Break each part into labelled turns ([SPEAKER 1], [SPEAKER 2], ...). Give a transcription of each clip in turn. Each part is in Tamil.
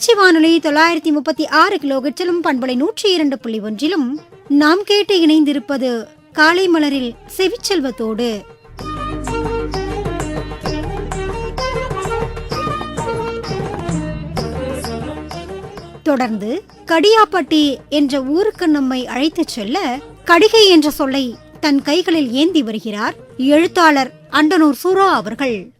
[SPEAKER 1] திருச்சி வானொலி தொள்ளாயிரத்தி முப்பத்தி ஆறு கிலோகிற்றிலும் பண்பலை நூற்றி இரண்டு புள்ளி ஒன்றிலும் நாம் கேட்டு இணைந்திருப்பது காலை மலரில் செவிச்செல்வத்தோடு. தொடர்ந்து கடியாப்பட்டி என்ற ஊருக்கு நம்மை அழைத்துச் செல்ல கடிகை என்ற சொல்லை தன் கைகளில் ஏந்தி வருகிறார் எழுத்தாளர் அண்டனூர் சூரா அவர்கள்.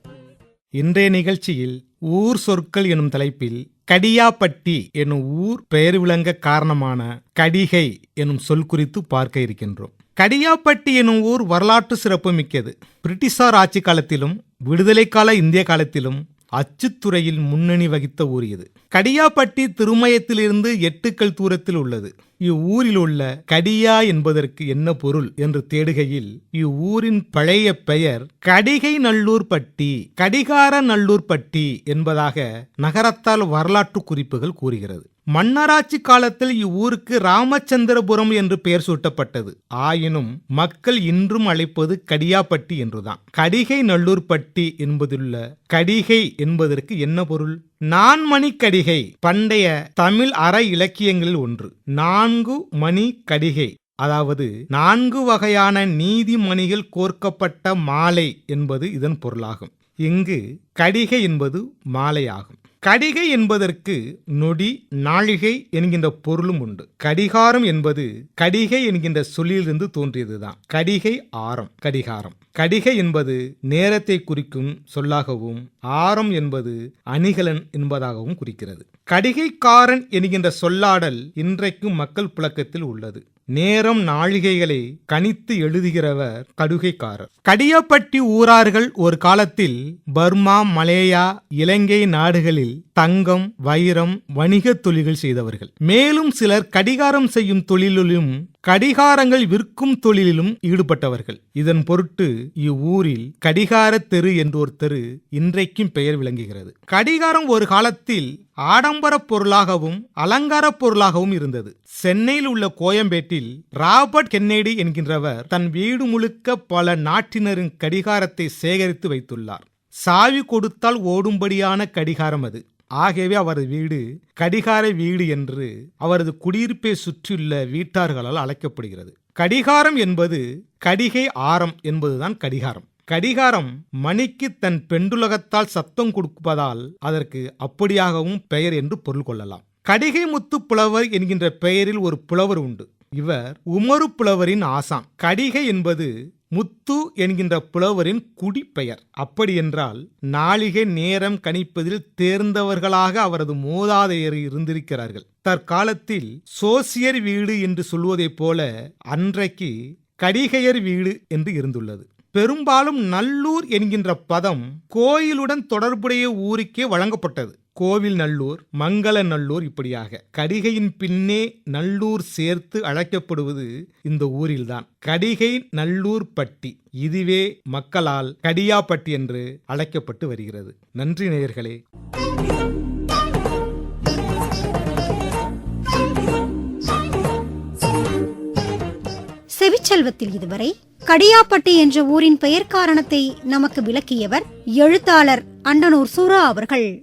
[SPEAKER 2] இன்றைய நிகழ்ச்சியில் ஊர் சொற்கள் எனும் தலைப்பில் கடியாப்பட்டி எனும் ஊர் பெயர் விளங்க காரணமான கடிகை எனும் சொல் குறித்து பார்க்க இருக்கின்றோம். கடியாப்பட்டி எனும் ஊர் வரலாற்று சிறப்பு மிக்கது பிரிட்டிஷார் ஆட்சி காலத்திலும் விடுதலை கால இந்திய காலத்திலும் அச்சுத்துறையில் முன்னணி வகித்த ஊர் இது. கடியாப்பட்டி திருமயத்திலிருந்து எட்டுக்கள் தூரத்தில் உள்ளது. இவ்வூரில் உள்ள கடியா என்பதற்கு என்ன பொருள் என்று தேடுகையில் இவ்வூரின் பழைய பெயர் கடிகை நல்லூர்பட்டி கடிகார நல்லூர்பட்டி என்பதாக நகரத்தால் வரலாற்று குறிப்புகள் கூறுகிறது. மன்னராட்சி காலத்தில் இவ்வூருக்கு ராமச்சந்திரபுரம் என்று பெயர் சூட்டப்பட்டது. ஆயினும் மக்கள் இன்றும் அழைப்பது கடியாப்பட்டி என்றுதான். கடிகை நல்லூர்பட்டி என்பதுள்ள கடிகை என்பதற்கு என்ன பொருள்? நான்மணி கடிகை பண்டைய தமிழ் அற இலக்கியங்களில் ஒன்று. நான்கு மணி கடிகை அதாவது நான்கு வகையான நீதிமணிகள் கோர்க்கப்பட்ட மாலை என்பது இதன் பொருளாகும். இங்கு கடிகை என்பது மாலையாகும். கடிகை என்பதற்கு நொடி நாழிகை என்கின்ற பொருளும் உண்டு. கடிகாரம் என்பது கடிகை என்கின்ற சொல்லிலிருந்து தோன்றியதுதான். கடிகை ஆரம் கடிகாரம். கடிகை என்பது நேரத்தை குறிக்கும் சொல்லாகவும் ஆரம் என்பது அணிகலன் என்பதாகவும் குறிக்கிறது. கடிகைக்காரன் என்கின்ற சொல்லாடல் இன்றைக்கும் மக்கள் புழக்கத்தில் உள்ளது. நேரம் நாழிகைகளை கணித்து எழுதுகிறவர் கடுகைக்காரர். கடியப்பட்டி ஊரார்கள் ஒரு காலத்தில் பர்மா மலேயா இலங்கை நாடுகளில் தங்கம் வைரம் வணிக தொழில்கள் செய்தவர்கள். மேலும் சிலர் கடிகாரம் செய்யும் தொழிலிலும் கடிகாரங்கள் விற்கும் தொழிலிலும் ஈடுபட்டவர்கள். இதன் பொருட்டு இவ்வூரில் கடிகார தெரு என்றொரு தெரு இன்றைக்கும் பெயர் விளங்குகிறது. கடிகாரம் ஒரு காலத்தில் ஆடம்பர பொருளாகவும் அலங்கார பொருளாகவும் இருந்தது. சென்னையில் உள்ள கோயம்பேட்டில் ராபர்ட் கென்னேடி என்கின்றவர் தன் வீடு முழுக்க பல நாட்டினரின் கடிகாரத்தை சேகரித்து வைத்துள்ளார். சாவி கொடுத்தால் ஓடும்படியான கடிகாரம் அது. ஆகவே அவரது வீடு கடிகார வீடு என்று அவரது குடியிருப்பை சுற்றியுள்ள வீட்டார்களால் அழைக்கப்படுகிறது. கடிகாரம் என்பது கடிகை ஆரம் என்பதுதான் கடிகாரம். கடிகாரம் மணிக்கு தன் பெண்டுலகத்தால் சத்தம் கொடுப்பதால் அதற்கு அப்படியாகவும் பெயர் என்று பொருள் கொள்ளலாம். கடிகை முத்து புலவர் என்கின்ற பெயரில் ஒரு புலவர் உண்டு. இவர் உமரு புலவரின் ஆசான். கடிகை என்பது முத்து என்கின்ற புலவரின் குடிப்பெயர். அப்படியென்றால் நாளிகை நேரம் கணிப்பதில் தேர்ந்தவர்களாக அவரது மூதாதையர் இருந்திருக்கிறார்கள். தற்காலத்தில் சோசியர் வீடு என்று சொல்வதைப் போல அன்றைக்கு கடிகையர் வீடு என்று இருந்துள்ளது. பெரும்பாலும் நல்லூர் என்கின்ற பதம் கோயிலுடன் தொடர்புடைய ஊருக்கே வழங்கப்பட்டது. கோவில் நல்லூர் மங்கள நல்லூர் இப்படியாக. கடிகையின் பின்னே நல்லூர் சேர்த்து அழைக்கப்படுவது இந்த ஊரில்தான். கடிகை நல்லூர் பட்டி இதுவே மக்களால் கடியாப்பட்டி என்று அழைக்கப்பட்டு வருகிறது. நன்றி நேயர்களே.
[SPEAKER 1] செவிச்செல்வத்தில் இதுவரை கடியாப்பட்டி என்ற ஊரின் பெயர் காரணத்தை நமக்கு விளக்கியவர் எழுத்தாளர் அண்டனூர் சூரா அவர்கள்.